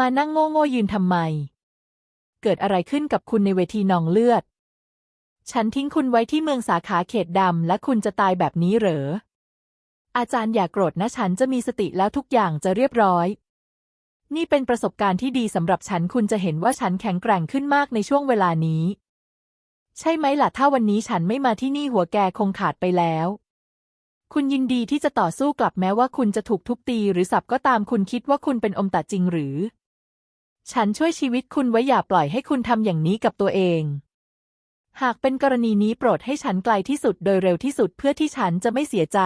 มานั่งโง่โง่ๆยืนทำไม เกิดอะไรขึ้นกับคุณในเวทีนองเลือด ฉันทิ้งคุณไว้ที่เมืองสาขาเขตดำและคุณจะตายแบบนี้เหรอ อาจารย์อย่ากโกรธนะฉันจะมีสติแล้วทุกอย่างจะเรียบร้อย นี่เป็นประสบการณ์ที่ดีสำหรับฉันคุณจะเห็นว่าฉันแข็งแกร่งขึ้นมากในช่วงเวลานี้ ใช่ไหมล่ะถ้าวันนี้ฉันไม่มาที่นี่หัวแกคงขาดไปแล้วคุณยินดีที่จะต่อสู้กลับแม้ว่าคุณจะถูกทุบตีหรือสับก็ตามคุณคิดว่าคุณเป็นอมตะจริงหรือ ฉันช่วยชีวิตคุณไว้อย่าปล่อยให้คุณทำอย่างนี้กับตัวเอง หากเป็นกรณีนี้โปรดให้ฉันไกลที่สุดโดยเร็วที่สุดเพื่อที่ฉันจะไม่เสียใจ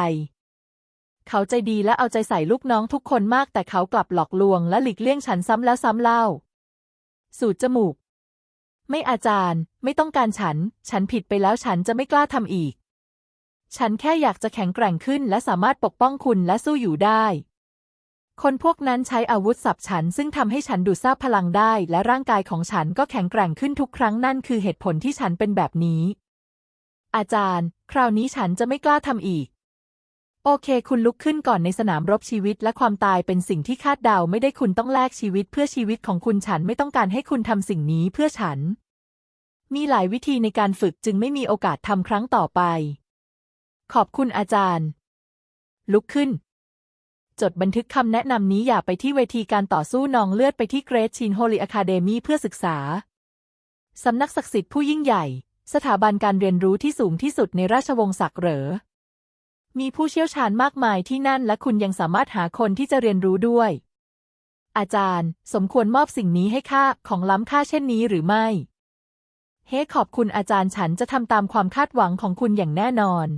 เขาใจดีและเอาใจใส่ลูกน้องทุกคนมากแต่เขากลับหลอกลวงและหลีกเลี่ยงฉันซ้ำแล้วซ้ำเล่า สูดจมูก ไม่อาจารย์ ไม่ต้องการฉัน ฉันผิดไปแล้วฉันจะไม่กล้าทำอีก ฉันแค่อยากจะแข็งแกร่งขึ้นและสามารถปกป้องคุณและสู้อยู่ได้ คนพวกนั้นใช้อาวุธสับฉันซึ่งทำให้ฉันดูดซาบพลังได้ และร่างกายของฉันก็แข็งแกร่งขึ้นทุกครั้งนั่นคือเหตุผลที่ฉันเป็นแบบนี้ อาจารย์ คราวนี้ฉันจะไม่กล้าทำอีก โอเค คุณลุกขึ้นก่อนในสนามรบชีวิตและความตายเป็นสิ่งที่คาดเดาไม่ได้คุณต้องแลกชีวิตเพื่อชีวิตของคุณฉันไม่ต้องการให้คุณทำสิ่งนี้เพื่อฉัน มีหลายวิธีในการฝึกจึงไม่มีโอกาสทำครั้งต่อไป ขอบคุณอาจารย์ ลุกขึ้น จดบันทึกคำแนะนำนี้อย่าไปที่เวทีการต่อสู้นองเลือดไปที่เกรทชินโฮลิอะคาเดมีเพื่อศึกษา สำนักศักดิ์สิทธิ์ผู้ยิ่งใหญ่ สถาบันการเรียนรู้ที่สูงที่สุดในราชวงศ์ศักดิ์เหรอ มีผู้เชี่ยวชาญมากมายที่นั่นและคุณยังสามารถหาคนที่จะเรียนรู้ด้วย อาจารย์ สมควรมอบสิ่งนี้ให้ข้าของล้ำค่าเช่นนี้หรือไม่ เฮ้ขอบคุณอาจารย์ฉันจะทำตามความคาดหวังของคุณอย่างแน่นอน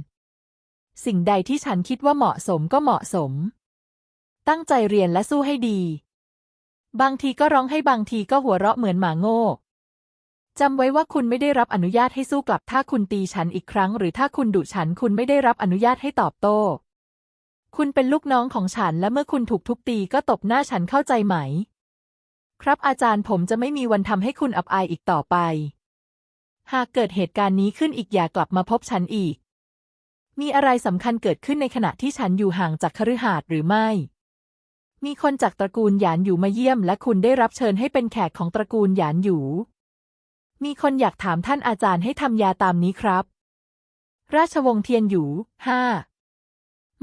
สิ่งใดที่ฉันคิดว่าเหมาะสมก็เหมาะสม ตั้งใจเรียนและสู้ให้ดี บางทีก็ร้องให้บางทีก็หัวเราะเหมือนหมาโง่จำไว้ว่าคุณไม่ได้รับอนุญาตให้สู้กลับ ถ้าคุณตีฉันอีกครั้ง หรือถ้าคุณดุฉันคุณไม่ได้รับอนุญาตให้ตอบโต้ คุณเป็นลูกน้องของฉันและเมื่อคุณถูกทุบตีก็ตบหน้าฉันเข้าใจไหม ครับอาจารย์ผมจะไม่มีวันทำให้คุณอับอายอีกต่อไป หากเกิดเหตุการณ์นี้ขึ้นอีกอย่ากลับมาพบฉันอีก มีอะไรสำคัญเกิดขึ้นในขณะที่ฉันอยู่ห่างจากคฤหาสน์หรือไม่ มีคนจากตระกูลหยานอยู่มาเยี่ยม และคุณได้รับเชิญให้เป็นแขกของตระกูลหยานอยู่ มีคนอยากถามท่านอาจารย์ให้ทำยาตามนี้ครับ ราชวงศ์เทียนอยู่ห้า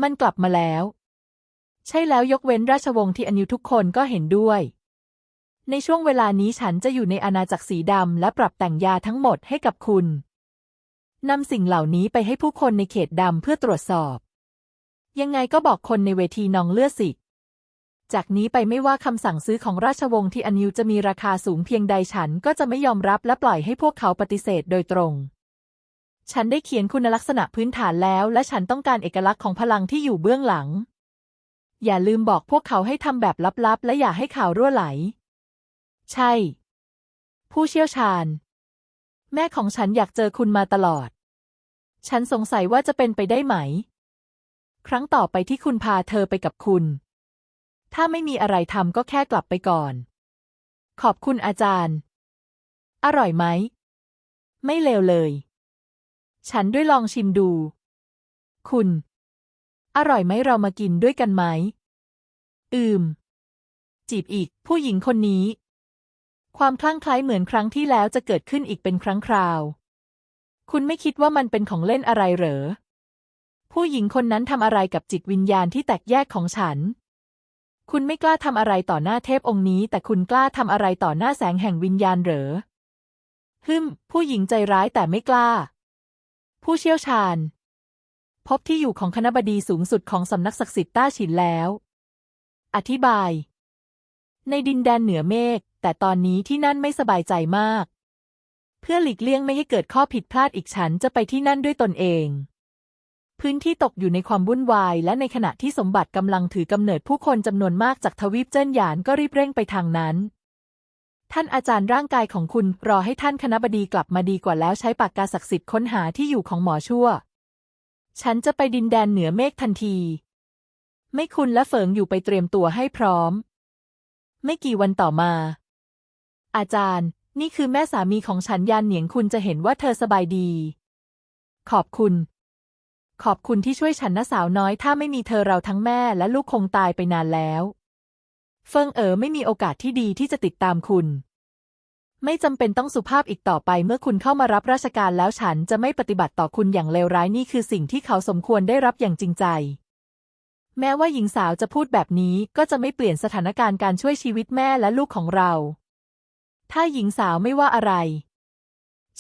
มันกลับมาแล้ว ใช่แล้วยกเว้นราชวงศ์ที่อันยูทุกคนก็เห็นด้วย ในช่วงเวลานี้ฉันจะอยู่ในอาณาจักรสีดำและปรับแต่งยาทั้งหมดให้กับคุณนำสิ่งเหล่านี้ไปให้ผู้คนในเขตดำเพื่อตรวจสอบ ยังไงก็บอกคนในเวทีนองเลือดสิ จากนี้ไปไม่ว่าคำสั่งซื้อของราชวงศ์ที่อนยูจะมีราคาสูงเพียงใดฉันก็จะไม่ยอมรับและปล่อยให้พวกเขาปฏิเสธโดยตรง ฉันได้เขียนคุณลักษณะพื้นฐานแล้ว และฉันต้องการเอกลักษณ์ของพลังที่อยู่เบื้องหลัง อย่าลืมบอกพวกเขาให้ทำแบบลับๆ และอย่าให้ข่าวรั่วไหล ใช่ ผู้เชี่ยวชาญ แม่ของฉันอยากเจอคุณมาตลอด ฉันสงสัยว่าจะเป็นไปได้ไหม ครั้งต่อไปที่คุณพาเธอไปกับคุณ ถ้าไม่มีอะไรทำก็แค่กลับไปก่อน ขอบคุณอาจารย์ อร่อยไหม ไม่เลวเลย ฉันด้วยลองชิมดู คุณ อร่อยไหมเรามากินด้วยกันไหม อืม จีบอีก ผู้หญิงคนนี้ ความคลั่งไคล้เหมือนครั้งที่แล้วจะเกิดขึ้นอีกเป็นครั้งคราว คุณไม่คิดว่ามันเป็นของเล่นอะไรเหรอ ผู้หญิงคนนั้นทำอะไรกับจิตวิญญาณที่แตกแยกของฉัน คุณไม่กล้าทำอะไรต่อหน้าเทพองค์นี้ แต่คุณกล้าทำอะไรต่อหน้าแสงแห่งวิญญาณเหรอฮึมผู้หญิงใจร้ายแต่ไม่กล้า ผู้เชี่ยวชาญ พบที่อยู่ของคณบดีสูงสุดของสำนักศักดิ์สิทธิ์ต้าฉินแล้ว อธิบาย ในดินแดนเหนือเมฆ แต่ตอนนี้ที่นั่นไม่สบายใจมาก เพื่อหลีกเลี่ยงไม่ให้เกิดข้อผิดพลาดอีกฉันจะไปที่นั่นด้วยตนเอง พื้นที่ตกอยู่ในความวุ่นวาย และในขณะที่สมบัติกำลังถือกำเนิดผู้คนจำนวนมากจากทวีปเจิ้นหยานก็รีบเร่งไปทางนั้น ท่านอาจารย์ร่างกายของคุณรอให้ท่านคณบดีกลับมาดีกว่าแล้วใช้ปากกาศักดิ์สิทธิ์ค้นหาที่อยู่ของหมอชั่ว ฉันจะไปดินแดนเหนือเมฆทันที ไม่คุณและเฟิงอยู่ไปเตรียมตัวให้พร้อม ไม่กี่วันต่อมา อาจารย์ นี่คือแม่สามีของฉันยานเหนียงคุณจะเห็นว่าเธอสบายดี ขอบคุณ ขอบคุณที่ช่วยฉันนะสาวน้อย ถ้าไม่มีเธอเราทั้งแม่และลูกคงตายไปนานแล้ว เฟิงเอ๋อไม่มีโอกาสที่ดีที่จะติดตามคุณ ไม่จำเป็นต้องสุภาพอีกต่อไปเมื่อคุณเข้ามารับราชการแล้วฉันจะไม่ปฏิบัติต่อคุณอย่างเลวร้ายนี่คือสิ่งที่เขาสมควรได้รับอย่างจริงใจ แม้ว่าหญิงสาวจะพูดแบบนี้ก็จะไม่เปลี่ยนสถานการณ์การช่วยชีวิตแม่และลูกของเรา ถ้าหญิงสาวไม่ว่าอะไร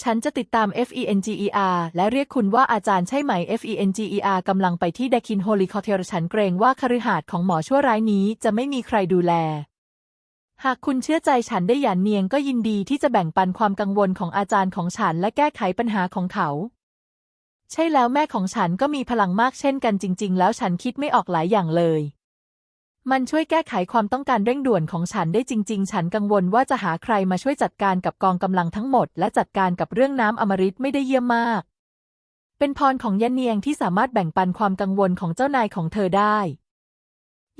ฉันจะติดตาม FENGER และเรียกคุณว่าอาจารย์ใช่ไหม FENGER กำลังไปที่เดคินโฮลิคอเทลฉันเกรงว่าคฤหาสน์ของหมอชั่วร้ายนี้จะไม่มีใครดูแล หากคุณเชื่อใจฉันได้อย่างเนียงก็ยินดีที่จะแบ่งปันความกังวลของอาจารย์ของฉันและแก้ไขปัญหาของเขา ใช่แล้วแม่ของฉันก็มีพลังมากเช่นกันจริง ๆ แล้วฉันคิดไม่ออกหลายอย่างเลย มันช่วยแก้ไขความต้องการเร่งด่วนของฉันได้จริง ๆ ฉันกังวลว่าจะหาใครมาช่วยจัดการกับกองกำลังทั้งหมด และจัดการกับเรื่องน้ำอมฤตไม่ได้เยี่ยมมาก เป็นพรของยันเนียงที่สามารถแบ่งปันความกังวลของเจ้านายของเธอได้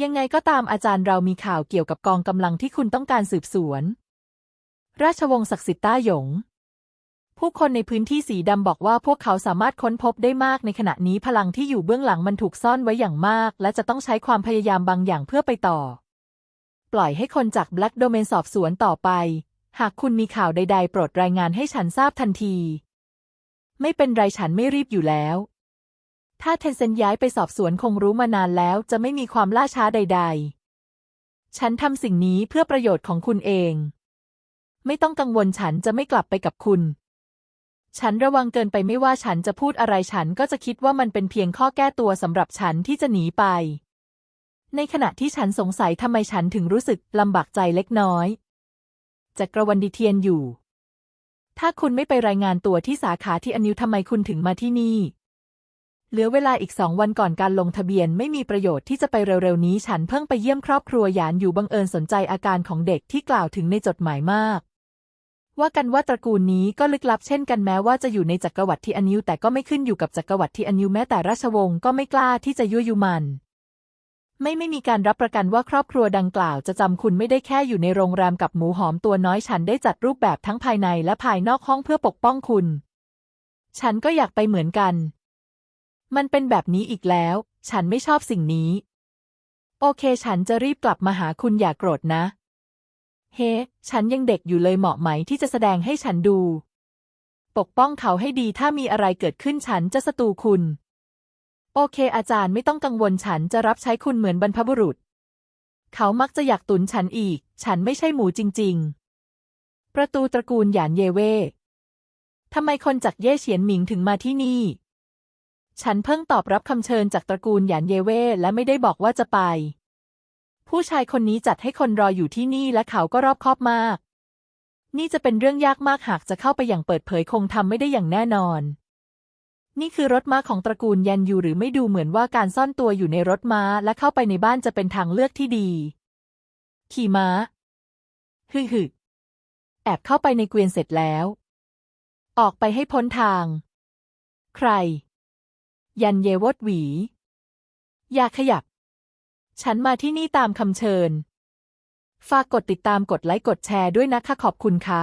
ยังไงก็ตามอาจารย์เรามีข่าวเกี่ยวกับกองกำลังที่คุณต้องการสืบสวน ราชวงศ์ศักดิ์สิทธิ์ต้าหยง ผู้คนในพื้นที่สีดำบอกว่าพวกเขาสามารถค้นพบได้มากในขณะนี้พลังที่อยู่เบื้องหลังมันถูกซ่อนไว้อย่างมาก และจะต้องใช้ความพยายามบางอย่างเพื่อไปต่อ ปล่อยให้คนจาก Black Domain สอบสวนต่อไป หากคุณมีข่าวใด ๆ โปรดรายงานให้ฉันทราบทันที ไม่เป็นไรฉันไม่รีบอยู่แล้ว ถ้าเทนเซนย้ายไปสอบสวนคงรู้มานานแล้ว จะไม่มีความล่าช้าใด ๆ ฉันทำสิ่งนี้เพื่อประโยชน์ของคุณเอง ไม่ต้องกังวลฉันจะไม่กลับไปกับคุณ ฉันระวังเกินไปไม่ว่าฉันจะพูดอะไรฉันก็จะคิดว่ามันเป็นเพียงข้อแก้ตัวสำหรับฉันที่จะหนีไป ในขณะที่ฉันสงสัยทำไมฉันถึงรู้สึกลำบากใจเล็กน้อยจักรวรรดิเทียนอยู่ ถ้าคุณไม่ไปรายงานตัวที่สาขาที่อนิวทำไมคุณถึงมาที่นี่ เหลือเวลาอีกสองวันก่อนการลงทะเบียนไม่มีประโยชน์ที่จะไปเร็วๆนี้ ฉันเพิ่งไปเยี่ยมครอบครัวหยานอยู่บังเอิญสนใจอาการของเด็กที่กล่าวถึงในจดหมายมาก ว่ากันว่าตระกูลนี้ก็ลึกลับเช่นกันแม้ว่าจะอยู่ในจักรวรรดิที่อนิวแต่ก็ไม่ขึ้นอยู่กับจักรวรรดิที่อนิวแม้แต่ราชวงศ์ก็ไม่กล้าที่จะยั่วยุมัน ไม่ไม่มีการรับประกันว่าครอบครัวดังกล่าว จะจำคุณไม่ได้แค่อยู่ในโรงแรมกับหมูหอมตัวน้อยฉันได้จัดรูปแบบทั้งภายในและภายนอกห้องเพื่อปกป้องคุณ ฉันก็อยากไปเหมือนกัน มันเป็นแบบนี้อีกแล้ว ฉันไม่ชอบสิ่งนี้ โอเค ฉันจะรีบกลับมาหาคุณอย่ากโกรธนะ เฮ้ ฉันยังเด็กอยู่เลยเหมาะไหมที่จะแสดงให้ฉันดู ปกป้องเขาให้ดีถ้ามีอะไรเกิดขึ้นฉันจะสตูคุณ โอเค อาจารย์ไม่ต้องกังวลฉันจะรับใช้คุณเหมือนบรรพบุรุษ เขามักจะอยากตุนฉันอีก ฉันไม่ใช่หมูจริง ๆ ประตูตระกูลหยานเยเว่ทำไมคนจากเย่เฉียนหมิงถึงมาที่นี่ ฉันเพิ่งตอบรับคำเชิญจากตระกูลหยานเยเว่และไม่ได้บอกว่าจะไป ผู้ชายคนนี้จัดให้คนรออยู่ที่นี่และเขาก็รอบคอบมาก นี่จะเป็นเรื่องยากมากหากจะเข้าไปอย่างเปิดเผยคงทำไม่ได้อย่างแน่นอน นี่คือรถม้าของตระกูลยันยูหรือไม่ดูเหมือนว่าการซ่อนตัวอยู่ในรถม้าและเข้าไปในบ้านจะเป็นทางเลือกที่ดี ขี่ม้าฮึฮึแอบเข้าไปในเกวียนเสร็จแล้ว ออกไปให้พ้นทาง ใคร ยันเยวดหวี อย่าขยับ ฉันมาที่นี่ตามคำเชิญ ฝากกดติดตามกดไลค์กดแชร์ด้วยนะคะขอบคุณคะ